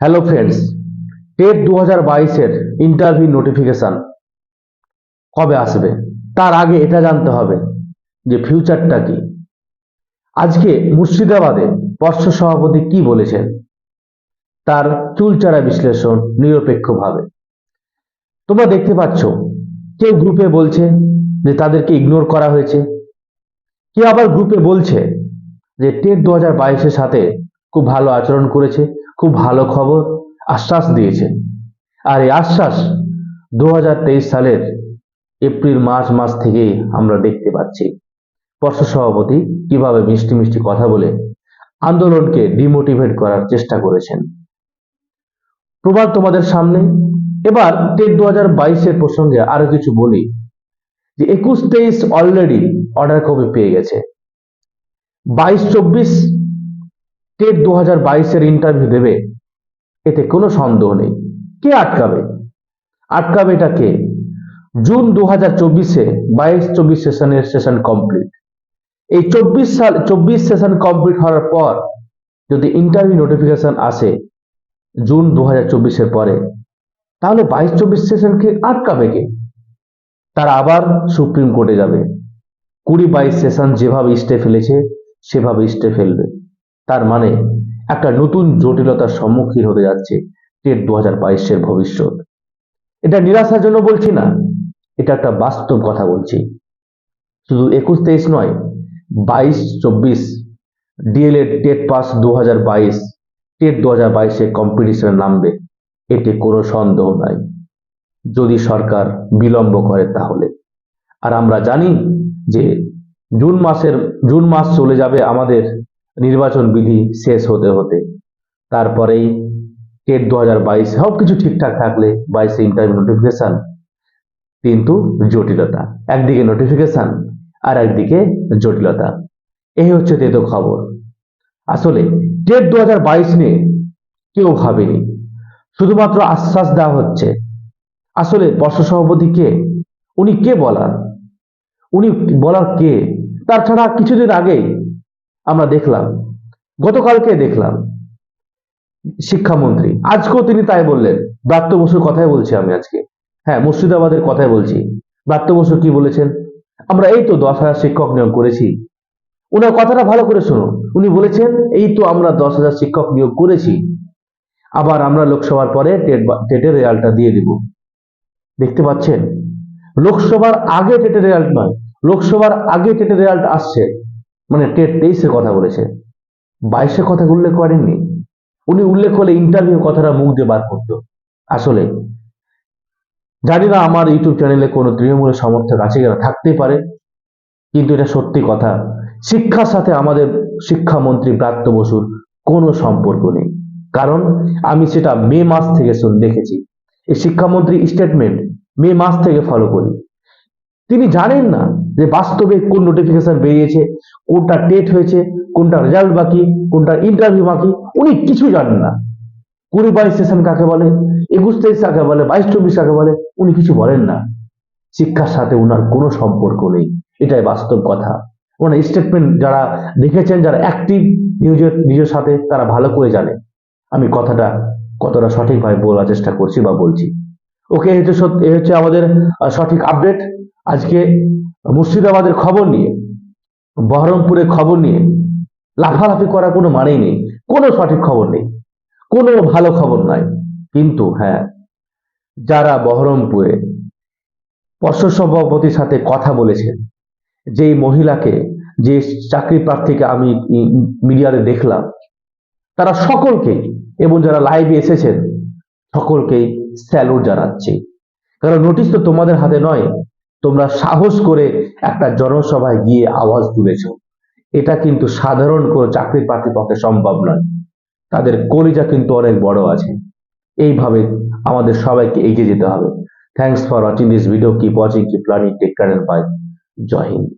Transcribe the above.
Hello friends TET দু হাজার বাইশের ইন্টারভিউ নোটিফিকেশন কবে আসবে? তার আগে এটা জানতে হবে যে ফিউচারটা কি। আজকে মুর্শিদাবাদে পর্ষদ সভাপতি কি বলেছেন? তার চুলচারা বিশ্লেষণ নিরপেক্ষভাবে। তোমরা দেখতে পাচ্ছ, কেউ গ্রুপে বলছে যে তাদেরকে ইগনোর করা হয়েছে। কেউ আবার গ্রুপে বলছে যে টেট দু হাজার বাইশের সাথে খুব ভালো আচরণ করেছে। খুব ভালো খবর আশ্বাস দিয়েছেন আর এই আশ্বাস দু হাজার তেইশ সালের এপ্রিল, মার্চ মাস থেকেই আমরা দেখতে পাচ্ছি। পর্ষদ সভাপতি কীভাবে মিষ্টি মিষ্টি কথা বলে আন্দোলনকে ডিমোটিভেট করার চেষ্টা করেছেন। প্রবাদ তোমাদের সামনে। এবার টেট দু হাজার বাইশের প্রসঙ্গে আরও কিছু বলি। যে একুশ তেইশ অলরেডি অর্ডার কপি পেয়ে গেছে। বাইশ, চব্বিশ টেট দু হাজার বাইশের ইন্টারভিউ দেবে? এতে কোনো সন্দেহ নেই। কে আটকাবে? আটকাবে এটা কে? জুন দু হাজার চব্বিশে বাইশ চব্বিশ সেশনের সেশন কমপ্লিট এই চব্বিশ সাল, চব্বিশ সেশন কমপ্লিট হওয়ার পর যদি ইন্টারভিউ নোটিফিকেশন আসে জুন দু হাজার চব্বিশের পরে, তাহলে বাইশ চব্বিশ সেশনকে আটকাবে কে? তারা আবার সুপ্রিম কোর্টে যাবে। কুড়ি বাইশ সেশন যেভাবে স্টে ফেলেছে, সেভাবে স্টে ফেলবে। তার মানে একটা নতুন জটিলতার সম্মুখীন হতে যাচ্ছে টেট দু হাজার বাইশের ভবিষ্যৎ। এটা নিরাশার জন্য বলছি না, এটা একটা বাস্তব কথা বলছি। শুধু একুশ তেইশ নয়, বাইশ চব্বিশ ডিএলএড টেট পাস দু হাজার বাইশ, টেট দু হাজার বাইশে কম্পিটিশনে নামবে, এতে কোনো সন্দেহ নাই। যদি সরকার বিলম্ব করে তাহলে। আর আমরা জানি যে জুন মাসের, জুন মাস চলে যাবে আমাদের নির্বাচন বিধি শেষ হতে হতে। তারপরেই টেট দু হাজার বাইশ সব কিছু ঠিকঠাক থাকলে বাইশে ইন্টারভিউ নোটিফিকেশন কিন্তু জটিলতা। একদিকে নোটিফিকেশন আর একদিকে জটিলতা। এই হচ্ছে তেতো খবর। আসলে টেট দু হাজার বাইশ নিয়ে কেউ ভাবেনি। শুধুমাত্র আশ্বাস দেওয়া হচ্ছে। আসলে পর্ষদ সভাপতি কে? উনি কে বলার? উনি বলার কে? তাছাড়া কিছুদিন আগেই আমরা দেখলাম, গতকালকে দেখলাম, শিক্ষামন্ত্রী, আজকেও তিনি তাই বললেন, ব্রাত্য বসুর কথাই বলছি আমি আজকে হ্যাঁ মুর্শিদাবাদের কথাই বলছি, ব্রাত্য বসু কি বলেছেন? আমরা এই তো দশ হাজার শিক্ষক নিয়োগ করেছি, ওনার কথাটা ভালো করে শুনুন, উনি বলেছেন, এই তো আমরা দশ হাজার শিক্ষক নিয়োগ করেছি, আবার আমরা লোকসভার পরে টেটের রেজাল্টটা দিয়ে দিব, দেখতে পাচ্ছেন? লোকসভার আগে টেটের রেজাল্ট নয়, লোকসভার আগে টেটের রেজাল্ট আসছে মানে টেট তেইশের কথা বলেছে। বাইশের কথা উল্লেখ করেননি। উনি উল্লেখ করলে ইন্টারভিউ কথাটা মুখ দিয়ে বার করতো। আসলে জানি না আমার ইউটিউব চ্যানেলে কোনো তৃণমূলের সমর্থক আছে কিনা, থাকতেই পারে। কিন্তু এটা সত্যি কথা। শিক্ষার সাথে আমাদের শিক্ষামন্ত্রী ব্রাত্য বসুর কোনো সম্পর্ক নেই। কারণ আমি সেটা মে মাস থেকে শুন, দেখেছি। এই শিক্ষামন্ত্রী স্টেটমেন্ট মে মাস থেকে ফলো করি। তিনি জানেন না যে বাস্তবে কোন নোটিফিকেশন বেরিয়েছে, কোনটা টেট হয়েছে, কোনটা রেজাল্ট বাকি, কোনটা ইন্টারভিউ বাকি, উনি কিছু জানেন না। কুড়ি বাইশ সেশন কাকে বলে একুশ তেইশ কাকে বলে, বাইশ চব্বিশ কাকে বলে, উনি কিছু বলেন না। শিক্ষার সাথে উনার কোনো সম্পর্ক নেই, এটাই বাস্তব কথা। ওনার স্টেটমেন্ট যারা দেখেছেন, যারা অ্যাক্টিভ নিউজের নিজের সাথে তারা ভালো করে জানে। আমি কথাটা কতটা সঠিকভাবে বলার চেষ্টা করছি বা বলছি। ওকে এই হচ্ছে সত- হচ্ছে আমাদের সঠিক আপডেট আজকে মুর্শিদাবাদের খবর নিয়ে বহরমপুরের খবর নিয়ে লাফালাফি করার কোনো মানেই নেই। কোনো সঠিক খবর নেই। কোনো ভালো খবর নয়। কিন্তু হ্যাঁ যারা বহরমপুরে পর্ষদ সভাপতির সাথে কথা বলেছেন, যেই মহিলাকে, যে চাকরি প্রার্থীকে আমি মিডিয়াতে দেখলাম, তারা সকলকেই, এবং যারা লাইভে এসেছেন, সকলকেই স্যালুট জানাচ্ছি। কারণ নোটিশ তো তোমাদের হাতে নয়, তোমরা সাহস করে একটা জনসভায় গিয়ে আওয়াজ তুলেছ। এটা কিন্তু সাধারণ কোনো চাকরি প্রার্থীর পক্ষে সম্ভব নয়। তাদের কলিজা কিন্তু অনেক বড় আছে। এইভাবে আমাদের সবাইকে এগিয়ে যেতে হবে। Thanks for watching this video keep watching keep learning take care bye Joy Hind.